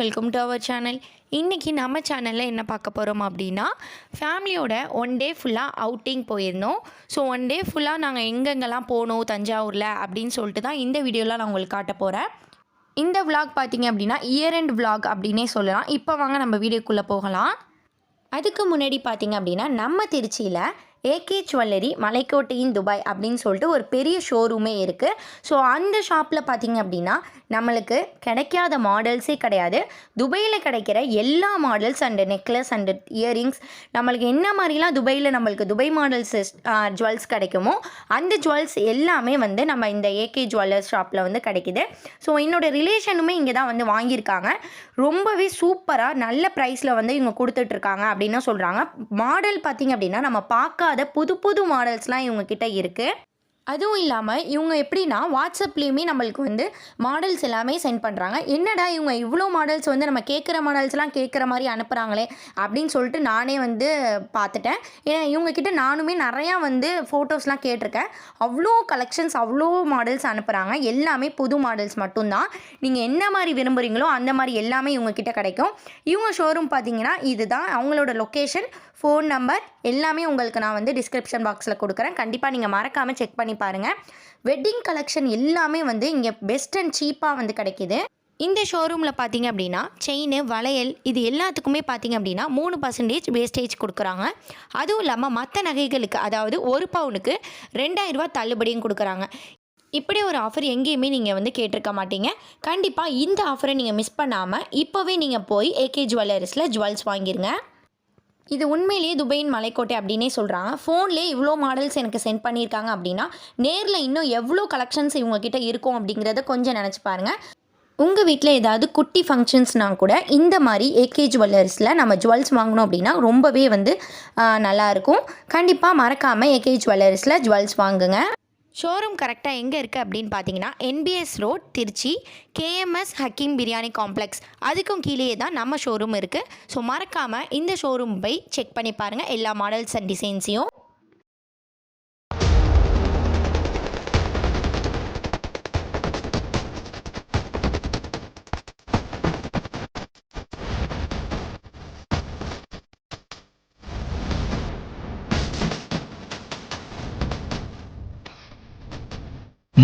Welcome to our channel இன்றைக்கி நம்ம சேனலில் என்ன பார்க்க போகிறோம் அப்படின்னா ஃபேமிலியோட ஒன் டே ஃபுல்லாக அவுட்டிங் போயிருந்தோம். ஸோ ஒன் டே ஃபுல்லாக நாங்கள் எங்கெங்கெல்லாம் போனோம் தஞ்சாவூரில் அப்படின்னு சொல்லிட்டு தான் இந்த வீடியோவில் நான் உங்களுக்கு காட்ட போகிறேன் இந்த vlog பார்த்தீங்க அப்படின்னா இயர் எண்ட் vlog அப்படின்னே சொல்லலாம். இப்போ வாங்க நம்ம வீடியோக்குள்ளே போகலாம். அதுக்கு முன்னாடி பார்த்தீங்க அப்படின்னா நம்ம திருச்சியில் ஏகே ஜுவல்லரி மலைக்கோட்டையின் துபாய் அப்படின்னு சொல்லிட்டு ஒரு பெரிய ஷோரூமே இருக்குது ஸோ அந்த ஷாப்பில் பார்த்தீங்க அப்படின்னா நம்மளுக்கு கிடைக்காத மாடல்ஸே கிடையாது. துபாயில் கிடைக்கிற எல்லா models and necklace and earrings நம்மளுக்கு என்ன மாதிரிலாம் துபாயில் நம்மளுக்கு துபாய் மாடல்ஸ் ஜுவல்ஸ் கிடைக்குமோ அந்த ஜுவல்ஸ் எல்லாமே வந்து நம்ம இந்த ஏகே ஜுவல்லர்ஸ் ஷாப்பில் வந்து கிடைக்குது. ஸோ என்னோடய ரிலேஷனுமே இங்கே தான் வந்து வாங்கியிருக்காங்க. ரொம்பவே சூப்பராக நல்ல ப்ரைஸில் வந்து இவங்க கொடுத்துட்ருக்காங்க அப்படின்னு சொல்கிறாங்க மாடல் பார்த்திங்க அப்படின்னா நம்ம பார்க்க இல்லாத புது புது மாடல்ஸ்லாம் இவங்கக்கிட்ட இருக்குது அதுவும் இல்லாமல் இவங்க எப்படின்னா வாட்ஸ்அப்லேயுமே நம்மளுக்கு வந்து மாடல்ஸ் எல்லாமே சென்ட் பண்ணுறாங்க என்னடா இவங்க இவ்வளோ மாடல்ஸ் வந்து நம்ம கேட்குற மாடல்ஸ்லாம் கேட்குற மாதிரி அனுப்புகிறாங்களே அப்படின்னு சொல்லிட்டு நானே வந்து பார்த்துட்டேன். ஏன்னா இவங்கக்கிட்ட நானுமே நிறையா வந்து ஃபோட்டோஸ்லாம் கேட்டிருக்கேன். அவ்வளோ கலெக்ஷன்ஸ் அவ்வளோ மாடல்ஸ் அனுப்புகிறாங்க எல்லாமே புது மாடல்ஸ் மட்டும்தான். நீங்கள் என்ன மாதிரி விரும்புகிறீங்களோ அந்த மாதிரி எல்லாமே இவங்கக்கிட்ட கிடைக்கும். இவங்க ஷோரூம் பார்த்தீங்கன்னா இதுதான் அவங்களோட லொக்கேஷன் ஃபோன் நம்பர் எல்லாமே உங்களுக்கு நான் வந்து டிஸ்கிரிப்ஷன் பாக்ஸில் கொடுக்குறேன். கண்டிப்பாக நீங்கள் மறக்காமல் செக் பண்ணி பாருங்கள் வெட்டிங் கலெக்ஷன் எல்லாமே வந்து இங்கே பெஸ்ட் அண்ட் சீப்பாக வந்து கிடைக்கிது. இந்த ஷோரூமில் பார்த்தீங்க அப்படின்னா செயின் வளையல் இது எல்லாத்துக்குமே பார்த்தீங்க அப்படின்னா மூணு பர்சன்டேஜ் வேஸ்டேஜ் கொடுக்குறாங்க. அதுவும் இல்லாமல் மற்ற நகைகளுக்கு அதாவது ஒரு பவுனுக்கு ரெண்டாயிரரூவா தள்ளுபடியும் கொடுக்குறாங்க. இப்படி ஒரு ஆஃபர் எங்கேயுமே நீங்கள் வந்து கேட்டிருக்க மாட்டீங்க. கண்டிப்பாக இந்த ஆஃபரை நீங்கள் மிஸ் பண்ணாமல் இப்போவே நீங்கள் போய் ஏகே ஜுவல்லர்ஸில் ஜுவல்ஸ் வாங்கிருங்க. இது உண்மையிலேயே துபையின் மலைக்கோட்டை அப்படின்னே சொல்கிறாங்க ஃபோன்லேயே இவ்வளோ மாடல்ஸ் எனக்கு சென்ட் பண்ணியிருக்காங்க அப்படின்னா நேரில் இன்னும் எவ்வளோ கலெக்ஷன்ஸ் இவங்கக்கிட்ட இருக்கும் அப்படிங்கிறத கொஞ்சம் நினச்சி பாருங்கள் உங்கள் வீட்டில் ஏதாவது குட்டி ஃபங்க்ஷன்ஸ்னால் கூட இந்த மாதிரி ஏகே ஜுவல்லர்ஸில் நம்ம ஜுவல்ஸ் வாங்கினோம் அப்படின்னா ரொம்பவே வந்து நல்லாயிருக்கும் கண்டிப்பாக மறக்காமல் ஏகே ஜுவல்லர்ஸில் ஜுவல்ஸ் வாங்குங்க. ஷோரூம் கரெக்டாக எங்கே இருக்குது அப்படின்னு பார்த்தீங்கன்னா NBS road Trichy KMS Hakeem biryani complex அதுக்கும் கீழேயே தான் நம்ம ஷோரூம் இருக்குது ஸோ மறக்காமல் இந்த ஷோரூம் போய் செக் பண்ணி பாருங்கள் எல்லா மாடல்ஸ் அண்ட் டிசைன்ஸையும்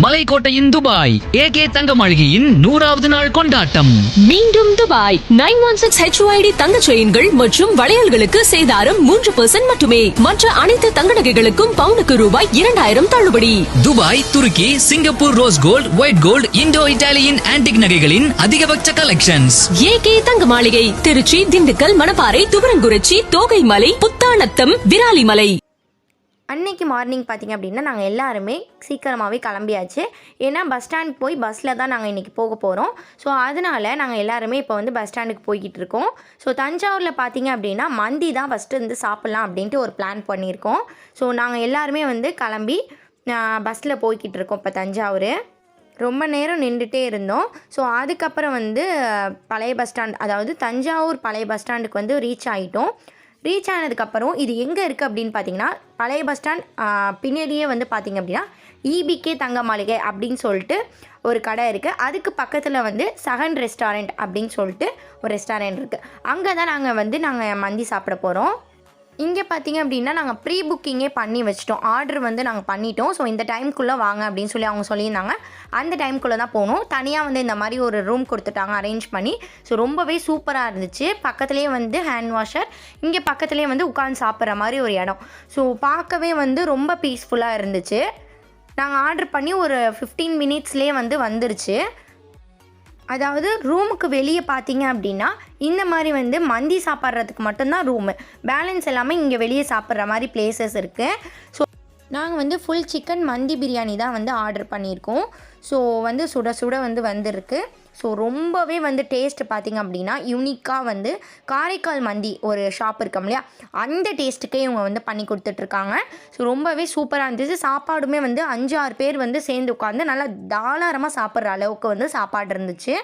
மலைக்கோட்டையின் துபாய். ஏகே தங்க மாளிகையின் நூறாவது நாள் கொண்டாட்டம். மீண்டும் Dubai. Nine one six H I D தங்க செயின்கள் மற்றும் வளையல்களுக்கு சேதாரம் மூன்று பெர்சென்ட் மட்டுமே. மற்ற அனைத்து தங்க நகைகளுக்கும் பவுனுக்கு ரூபாய் இரண்டாயிரம் தள்ளுபடி. துபாய் துருக்கி Singapore rose gold white gold Indo Italian antique நகைகளின் அதிகபட்ச கலெக்ஷன்ஸ் ஏகே தங்க மாளிகை திருச்சி திண்டுக்கல் மணப்பாறை துவரங்குறிச்சி தோகைமலை புத்தானத்தம் விராலிமலை. அன்னைக்கு மார்னிங் பார்த்தீங்க அப்படின்னா நாங்கள் எல்லாருமே சீக்கிரமாகவே கிளம்பியாச்சு. ஏன்னா பஸ் ஸ்டாண்ட் போய் பஸ்ஸில் தான் நாங்கள் இன்றைக்கி போக போகிறோம் ஸோ அதனால் நாங்கள் எல்லாருமே இப்போ வந்து பஸ் ஸ்டாண்டுக்கு போய்கிட்டு இருக்கோம். ஸோ தஞ்சாவூரில் பார்த்திங்க அப்படின்னா மந்தி தான் ஃபஸ்ட்டு வந்து சாப்பிட்லாம் அப்படின்ட்டு ஒரு பிளான் பண்ணியிருக்கோம். ஸோ நாங்கள் எல்லாருமே வந்து கிளம்பி பஸ்ஸில் போய்கிட்டு இருக்கோம் இப்போ தஞ்சாவூர். ரொம்ப நேரம் நின்றுட்டே இருந்தோம். ஸோ அதுக்கப்புறம் வந்து பழைய பஸ் ஸ்டாண்ட் அதாவது தஞ்சாவூர் பழைய பஸ் ஸ்டாண்டுக்கு வந்து ரீச் ஆகிட்டோம் ரீச் ஆனதுக்கப்புறம் இது எங்கே இருக்குது அப்படின்னு பார்த்தீங்கன்னா பழைய பஸ் ஸ்டாண்ட் பின்னாடியே வந்து பார்த்தீங்க அப்படின்னா இபிகே தங்க மாளிகை அப்படின்னு சொல்லிட்டு ஒரு கடை இருக்குது அதுக்கு பக்கத்தில் வந்து சகன் ரெஸ்டாரண்ட் அப்படின்னு சொல்லிட்டு ஒரு ரெஸ்டாரண்ட் இருக்குது அங்கே தான் நாங்கள் வந்து நாங்கள் மந்தி சாப்பிட போகிறோம் இங்கே பார்த்தீங்க அப்படின்னா நாங்கள் ப்ரீ புக்கிங்கே பண்ணி வச்சிட்டோம். ஆர்டர் வந்து நாங்கள் பண்ணிட்டோம். ஸோ இந்த டைம்குள்ளே வாங்க அப்படின்னு சொல்லி அவங்க சொல்லியிருந்தாங்க. அந்த டைம்குள்ளே தான் போகணும் தனியாக வந்து இந்த மாதிரி ஒரு ரூம் கொடுத்துட்டாங்க அரேஞ்ச் பண்ணி. ஸோ ரொம்பவே சூப்பராக இருந்துச்சு. பக்கத்துலேயே வந்து ஹேண்ட் வாஷர் இங்கே பக்கத்துலேயே வந்து உட்காந்து சாப்பிட்ற மாதிரி ஒரு இடம். ஸோ பார்க்கவே வந்து ரொம்ப பீஸ்ஃபுல்லாக இருந்துச்சு. நாங்கள் ஆர்டர் பண்ணி ஒரு ஃபிஃப்டீன் மினிட்ஸ்லேயே வந்து வந்துருச்சு. அதாவது ரூமுக்கு வெளியே பார்த்தீங்க அப்படின்னா இந்த மாதிரி வந்து மந்தி சாப்பிட்றதுக்கு மட்டும்தான் ரூமு. பேலன்ஸ் எல்லாமே இங்கே வெளியே சாப்பிட்ற மாதிரி பிளேசஸ் இருக்குது ஸோ நாங்கள் வந்து ஃபுல் சிக்கன் மந்தி பிரியாணி தான் வந்து ஆர்டர் பண்ணியிருக்கோம். ஸோ வந்து சுட சுட வந்து வந்திருக்கு. ஸோ ரொம்பவே வந்து டேஸ்ட் பார்த்திங்க அப்படின்னா யூனிக்காக வந்து காரைக்கால் மந்தி ஒரு ஷாப் இருக்கோம் இல்லையா? அந்த டேஸ்ட்டுக்கே இவங்க வந்து பண்ணி கொடுத்துட்ருக்காங்க. ஸோ ரொம்பவே சூப்பராக இருந்துச்சு. சாப்பாடுமே வந்து அஞ்சு ஆறு பேர் வந்து சேர்ந்து உட்காந்து நல்லா தாராளமாக சாப்பிட்ற அளவுக்கு வந்து சாப்பாடு இருந்துச்சு.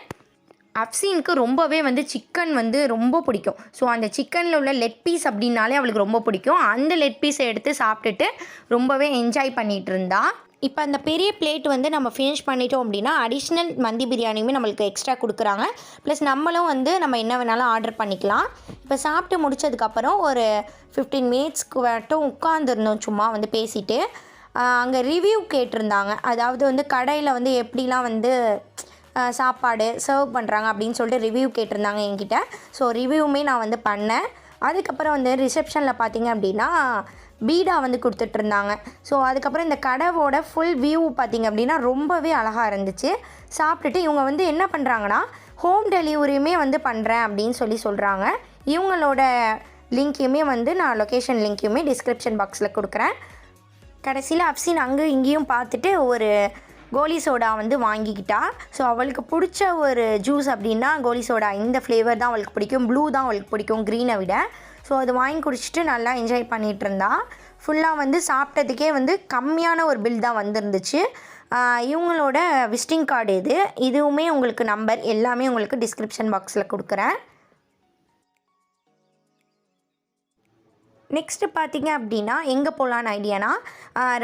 அப்சீனுக்கு ரொம்பவே வந்து சிக்கன் வந்து ரொம்ப பிடிக்கும். ஸோ அந்த சிக்கனில் உள்ள லெட் பீஸ் அப்படின்னாலே அவளுக்கு ரொம்ப பிடிக்கும். அந்த லெட் பீஸை எடுத்து சாப்பிட்டுட்டு ரொம்பவே என்ஜாய் பண்ணிகிட்டு இருந்தாள் இப்போ அந்த பெரிய பிளேட் வந்து நம்ம ஃபினிஷ் பண்ணிட்டோம் அப்படின்னா அடிஷ்னல் மந்தி பிரியாணியுமே நம்மளுக்கு எக்ஸ்ட்ரா கொடுக்குறாங்க. ப்ளஸ் நம்மளும் வந்து நம்ம என்ன வேணாலும் ஆர்டர் பண்ணிக்கலாம். இப்போ சாப்பிட்டு முடிச்சதுக்கப்புறம் ஒரு ஃபிஃப்டீன் மினிட்ஸ்க்கு மட்டும் உட்காந்துருந்தோம் சும்மா வந்து பேசிட்டு. அங்கே ரிவ்யூ கேட்டிருந்தாங்க. அதாவது வந்து கடையில் வந்து எப்படிலாம் வந்து சாப்பாடு சர்வ் பண்ணுறாங்க அப்படின்னு சொல்லிட்டு ரிவ்யூ கேட்டிருந்தாங்க என்கிட்ட. ஸோ ரிவ்யூவுமே நான் வந்து பண்ணேன். அதுக்கப்புறம் வந்து ரிசப்ஷனில் பார்த்தீங்க அப்படின்னா பீடா வந்து கொடுத்துட்ருந்தாங்க. ஸோ அதுக்கப்புறம் இந்த கடவோட ஃபுல் வியூ பார்த்திங்க அப்படின்னா ரொம்பவே அழகாக இருந்துச்சு. சாப்பிட்டுட்டு இவங்க வந்து என்ன பண்ணுறாங்கன்னா ஹோம் டெலிவரியுமே வந்து பண்ணுறேன் அப்படின்னு சொல்லி சொல்கிறாங்க இவங்களோட லிங்க்கையுமே வந்து நான் லொக்கேஷன் லிங்க்கையுமே டிஸ்கிரிப்ஷன் பாக்ஸில் கொடுக்குறேன். கடைசியில் அப்சின் அங்கே இங்கேயும் பார்த்துட்டு ஒரு கோலி சோடா வந்து வாங்கிக்கிட்டா. ஸோ அவளுக்கு பிடிச்ச ஒரு ஜூஸ் அப்படின்னா கோலி சோடா. இந்த ஃப்ளேவர் தான் அவளுக்கு பிடிக்கும். ப்ளூ தான் அவளுக்கு பிடிக்கும் க்ரீனை விட. ஸோ அது வாங்கி குடிச்சிட்டு நல்லா என்ஜாய் பண்ணிகிட்டு இருந்தா ஃபுல்லாக வந்து சாப்பிட்டதுக்கே வந்து கம்மியான ஒரு பில் தான் வந்திருந்துச்சு. இவங்களோட விசிட்டிங் கார்டு இது இதுவுமே உங்களுக்கு நம்பர் எல்லாமே உங்களுக்கு டிஸ்கிரிப்ஷன் பாக்ஸில் கொடுக்குறேன். நெக்ஸ்ட்டு பார்த்தீங்க அப்படின்னா எங்கே போகலான்னு ஐடியானா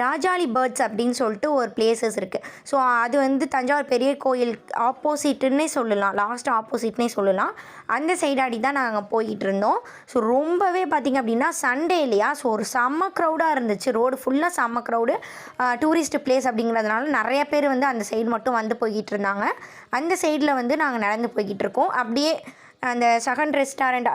ராஜாளி பேர்ட்ஸ் அப்படின்னு சொல்லிட்டு ஒரு பிளேசஸ் இருக்குது ஸோ அது வந்து தஞ்சாவூர் பெரிய கோயில் ஆப்போசிட்டுன்னே சொல்லலாம். லாஸ்ட் ஆப்போசிட்னே சொல்லலாம். அந்த சைடாடி தான் நாங்கள் போய்கிட்டு இருந்தோம். ஸோ ரொம்பவே பார்த்தீங்க அப்படின்னா சண்டே இல்லையா? ஸோ ஒரு செம்ம க்ரௌடாக இருந்துச்சு. ரோடு ஃபுல்லாக செம்ம க்ரௌடு டூரிஸ்ட் பிளேஸ் அப்படிங்கிறதுனால நிறைய பேர் வந்து அந்த சைடு மட்டும் வந்து போய்கிட்டு இருந்தாங்க. அந்த சைடில் வந்து நாங்கள் நடந்து போய்கிட்டு இருக்கோம். அப்படியே அந்த சகன் ரெஸ்டாரண்ட்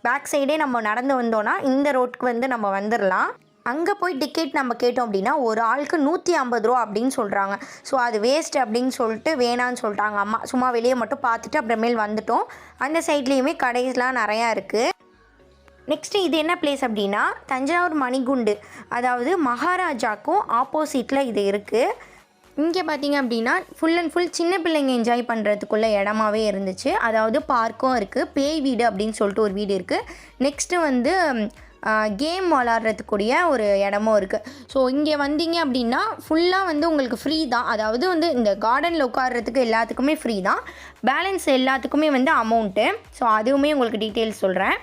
பேக் சைடே நம்ம நடந்து வந்தோன்னா இந்த ரோட்டுக்கு வந்து நம்ம வந்துடலாம் அங்கே போய் டிக்கெட் நம்ம கேட்டோம் அப்படின்னா ஒரு ஆளுக்கு நூற்றி ஐம்பது ரூபா அப்படின்னு சொல்கிறாங்க ஸோ அது வேஸ்ட் அப்படின்னு சொல்லிட்டு வேணான்னு சொல்லிட்டாங்க அம்மா சும்மா வெளியே மட்டும் பார்த்துட்டு அப்புறமேல் வந்துட்டோம். அந்த சைட்லேயுமே கடைஸ்லாம் நிறையா இருக்குது நெக்ஸ்ட்டு இது என்ன பிளேஸ் அப்படின்னா தஞ்சாவூர் மணிகுண்டு. அதாவது மகாராஜாக்கும் ஆப்போசிட்டில் இது இருக்குது இங்கே பார்த்தீங்க அப்படின்னா ஃபுல் அண்ட் ஃபுல் சின்ன பிள்ளைங்க என்ஜாய் பண்ணுறதுக்குள்ள இடமாவே இருந்துச்சு. அதாவது பார்க்கும் இருக்குது பேய் வீடு அப்படின்னு சொல்லிட்டு ஒரு வீடு இருக்குது நெக்ஸ்ட்டு வந்து கேம் விளாட்றதுக்குரிய ஒரு இடமும் இருக்குது ஸோ இங்கே வந்தீங்க அப்படின்னா ஃபுல்லாக வந்து உங்களுக்கு ஃப்ரீ தான். அதாவது வந்து இந்த கார்டனில் உட்காடுறதுக்கு எல்லாத்துக்குமே ஃப்ரீ தான். பேலன்ஸ் எல்லாத்துக்குமே வந்து அமௌண்ட்டு ஸோ அதுவுமே உங்களுக்கு டீட்டெயில்ஸ் சொல்கிறேன்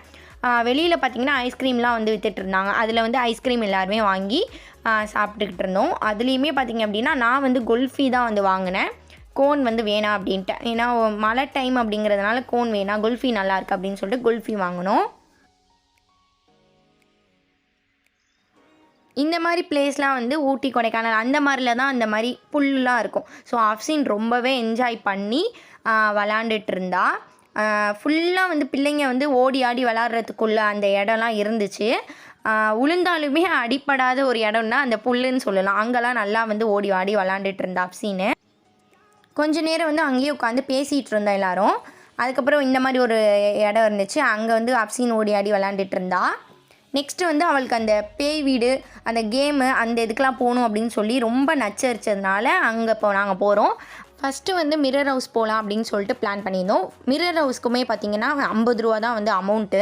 வெளியில் பார்த்திங்கன்னா ஐஸ்கிரீம்லாம் வந்து விற்றுட்ருந்தாங்க அதில் வந்து ஐஸ்கிரீம் எல்லாருமே வாங்கி சாப்பிட்டுக்கிட்டு இருந்தோம் அதுலேயுமே பார்த்தீங்க அப்படின்னா நான் வந்து குல்ஃபி தான் வந்து வாங்கினேன். கோன் வந்து வேணாம் அப்படின்ட்டு. ஏன்னா மழை டைம் அப்படிங்கிறதுனால கோன் வேணாம் குல்ஃபி நல்லாயிருக்கு அப்படின்னு சொல்லிட்டு குல்ஃபி வாங்கினோம். இந்த மாதிரி பிளேஸ்லாம் வந்து ஊட்டி கொடைக்கானல் அந்த மாதிரில தான் அந்த மாதிரி புல்லாம் இருக்கும். ஸோ அஃப்சின் ரொம்பவே என்ஜாய் பண்ணி விளாண்டுட்டு இருந்தா ஃபுல்லாக வந்து பிள்ளைங்க வந்து ஓடி ஆடி விளாட்றதுக்குள்ள அந்த இடம்லாம் இருந்துச்சு. உளுந்தாலுமே அடிப்படாத ஒரு இடம்னா அந்த புல்லுன்னு சொல்லலாம். அங்கெல்லாம் நல்லா வந்து ஓடி ஆடி விளாண்டுட்டு இருந்தா அப்சின்னு கொஞ்ச நேரம் வந்து அங்கேயே உட்காந்து பேசிகிட்டு இருந்தோம் எல்லாரும். அதுக்கப்புறம் இந்த மாதிரி ஒரு இடம் இருந்துச்சு. அங்கே வந்து அப்சின் ஓடி ஆடி விளாண்டுட்டு இருந்தா. நெக்ஸ்ட்டு வந்து அவளுக்கு அந்த பேய் வீடு அந்த கேமு அந்த இதுக்கெலாம் போகணும் அப்படின்னு சொல்லி ரொம்ப நச்சரிச்சதுனால அங்கே இப்போ நாங்கள் போகிறோம் ஃபஸ்ட்டு வந்து மிரர் ஹவுஸ் போகலாம் அப்படின்னு சொல்லிட்டு பிளான் பண்ணியிருந்தோம். மிரர் ஹவுஸ்க்குமே பார்த்தீங்கன்னா ஐம்பது ரூபா தான் வந்து அமௌண்ட்டு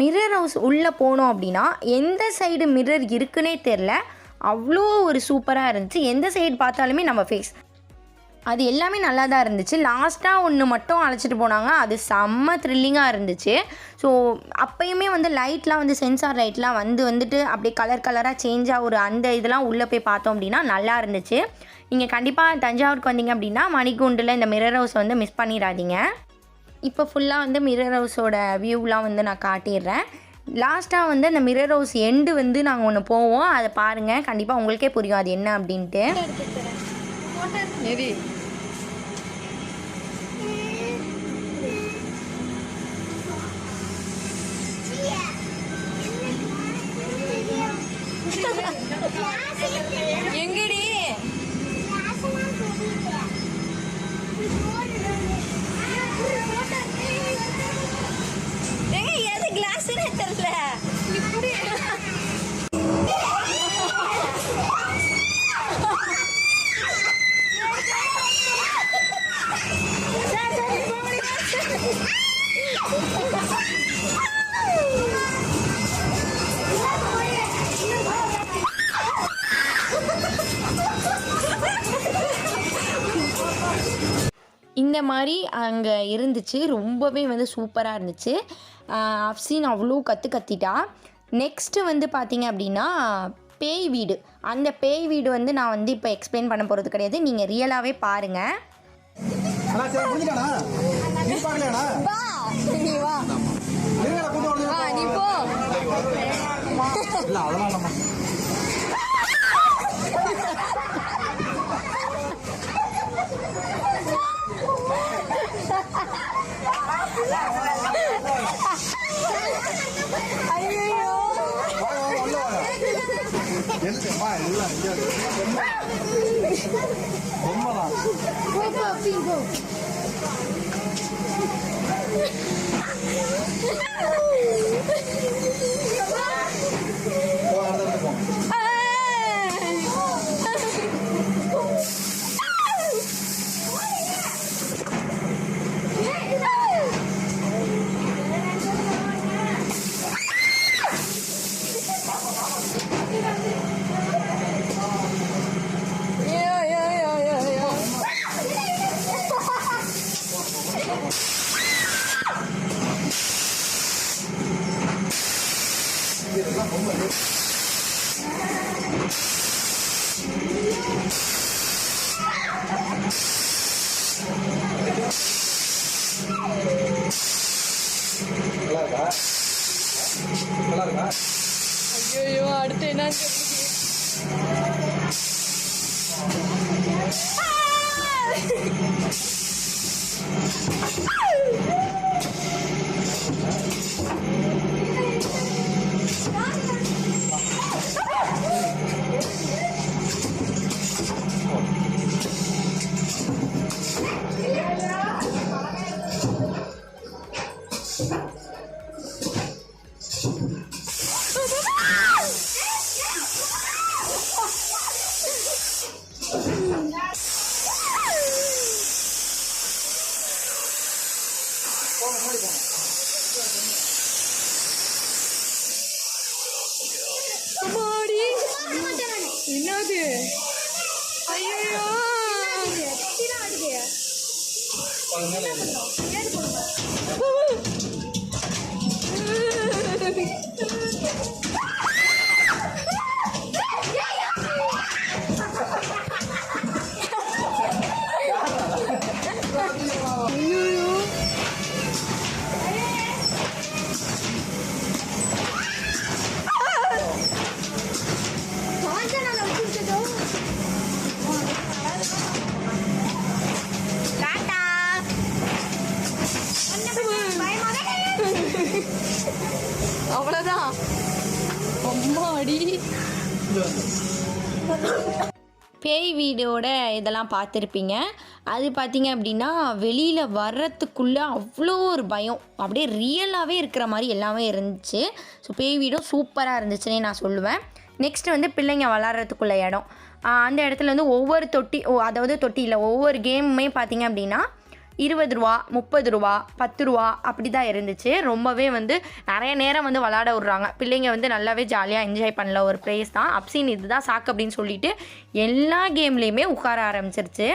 மிரர் ஹவுஸ் உள்ளே போனோம் அப்படின்னா எந்த சைடு மிரர் இருக்குன்னே தெரில அவ்வளோ ஒரு சூப்பராக இருந்துச்சு. எந்த சைடு பார்த்தாலுமே நம்ம ஃபேஸ் அது எல்லாமே நல்லா தான் இருந்துச்சு. லாஸ்ட்டாக ஒன்று மட்டும் அழைச்சிட்டு போனாங்க. அது செம்ம த்ரில்லிங்காக இருந்துச்சு. ஸோ அப்பயுமே வந்து லைட்லாம் வந்து சென்சார் லைட்லாம் வந்து வந்துட்டு அப்படியே கலர் கலராக சேஞ்சாக ஒரு அந்த இதெல்லாம் உள்ளே போய் பார்த்தோம் அப்படின்னா நல்லா இருந்துச்சு. நீங்கள் கண்டிப்பாக தஞ்சாவூருக்கு வந்தீங்க அப்படின்னா மணிக்கூண்டில் இந்த மிரர் ஹவுஸ் வந்து மிஸ் பண்ணிடாதீங்க. இப்போ ஃபுல்லாக வந்து மிரர் ஹவுஸோட வியூலாம் வந்து நான் காட்டிடுறேன். லாஸ்ட்டாக வந்து அந்த மிரர் ஹவுஸ் எண்டு வந்து நாங்கள் ஒன்று போவோம். அதை பாருங்கள் கண்டிப்பாக உங்களுக்கே புரியும் அது என்ன அப்படின்ட்டு. இந்த மாதிரி அங்கே இருந்துச்சு. ரொம்பவே வந்து சூப்பராக இருந்துச்சு. அஃப்சீன் அவ்வளோ கற்று கத்திட்டா. நெக்ஸ்ட்டு வந்து பார்த்தீங்க அப்படின்னா பேய் வீடு. அந்த பேய் வீடு வந்து நான் வந்து இப்போ எக்ஸ்பிளைன் பண்ண போகிறது கிடையாது. நீங்கள் ரியலாகவே பாருங்கள் அண்ணா சரி முடிஞ்சிட்டானா நீ பார்க்கலையாண்ணா வா நீ வா இருங்கடா கூட்டு வந்து வா நீ போ இல்லை அதெல்லாம் நம்ம ஐயோ வாங்க வாங்க உள்ள வாங்க எதுக்குமா எல்லாம் இங்கே ரொம்ப தான் நல்லா 돼야지. 아유야. 피라도 돼요. 피라도 돼요. 피라도 돼요. இதெல்லாம் பார்த்துருப்பீங்க. அது பார்த்தீங்க அப்படின்னா வெளியில் வர்றதுக்குள்ளே அவ்வளோ ஒரு பயம். அப்படியே ரியலாகவே இருக்கிற மாதிரி எல்லாமே இருந்துச்சு. ஸோ பேய் வீடும் சூப்பராக இருந்துச்சுன்னே நான் சொல்லுவேன். நெக்ஸ்ட் வந்து பிள்ளைங்க விளாட்றதுக்குள்ள இடம். அந்த இடத்துல வந்து ஒவ்வொரு தொட்டி ஓ அதாவது இல்லை ஒவ்வொரு கேமுமே பார்த்தீங்க அப்படின்னா இருபது ரூபா முப்பது ரூபா பத்து ரூபா அப்படி தான் இருந்துச்சு. ரொம்பவே வந்து நிறைய நேரம் வந்து விளாட விட்றாங்க. பிள்ளைங்க வந்து நல்லாவே ஜாலியாக என்ஜாய் பண்ணல. ஒரு ப்ளேஸ் தான். அப்சின் இதுதான் சாக்கு அப்படின்னு சொல்லிட்டு எல்லா கேம்லேயுமே உட்கார ஆரம்பிச்சிருச்சு.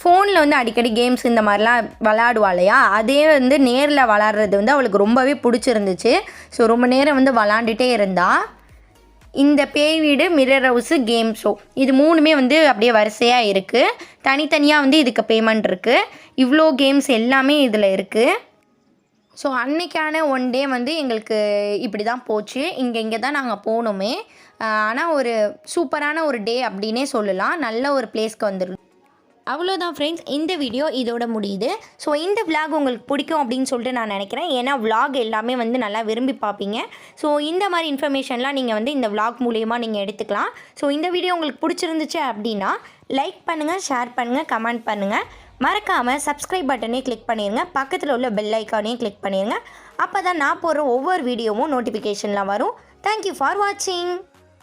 ஃபோனில் வந்து அடிக்கடி கேம்ஸ் இந்த மாதிரிலாம் விளாடுவா இல்லையா? அதே வந்து நேரில் விளாட்றது வந்து அவளுக்கு ரொம்பவே பிடிச்சிருந்துச்சு. ஸோ ரொம்ப நேரம் வந்து விளாண்டுட்டே இருந்தாள் இந்த பேய் வீடு மிரர் ஹவுஸு கேம் ஷோ இது மூணுமே வந்து அப்படியே வரிசையாக இருக்குது தனித்தனியாக வந்து இதுக்கு பேமெண்ட் இருக்குது இவ்வளோ கேம்ஸ் எல்லாமே இதில் இருக்குது ஸோ அன்னைக்கான ஒன் டே வந்து எங்களுக்கு இப்படி தான் போச்சு. இங்கே இங்கே தான் நாங்கள் போனோமே ஆனால் ஒரு சூப்பரான ஒரு டே அப்படின்னே சொல்லலாம். நல்ல ஒரு பிளேஸ்க்கு வந்துடும் அவ்வளோதான் ஃப்ரெண்ட்ஸ் இந்த வீடியோ இதோட முடியுது. ஸோ இந்த vlog உங்களுக்கு பிடிக்கும் அப்படின்னு சொல்லிட்டு நான் நினைக்கிறேன். ஏன்னா vlog எல்லாமே வந்து நல்லா விரும்பி பார்ப்பீங்க. ஸோ இந்த மாதிரி இன்ஃபர்மேஷன்லாம் நீங்கள் வந்து இந்த vlog மூலயமா நீங்கள் எடுத்துக்கலாம். ஸோ இந்த வீடியோ உங்களுக்கு பிடிச்சிருந்துச்சு அப்படின்னா லைக் பண்ணுங்கள் ஷேர் பண்ணுங்கள் கமெண்ட் பண்ணுங்கள் மறக்காமல் சப்ஸ்கிரைப் பட்டனே கிளிக் பண்ணிடுங்க பக்கத்தில் உள்ள பெல் ஐக்கானையும் கிளிக் பண்ணிடுங்க அப்போ தான் நான் போடுற ஒவ்வொரு வீடியோவும் நோட்டிஃபிகேஷன்லாம் வரும். தேங்க்யூ ஃபார் வாட்சிங்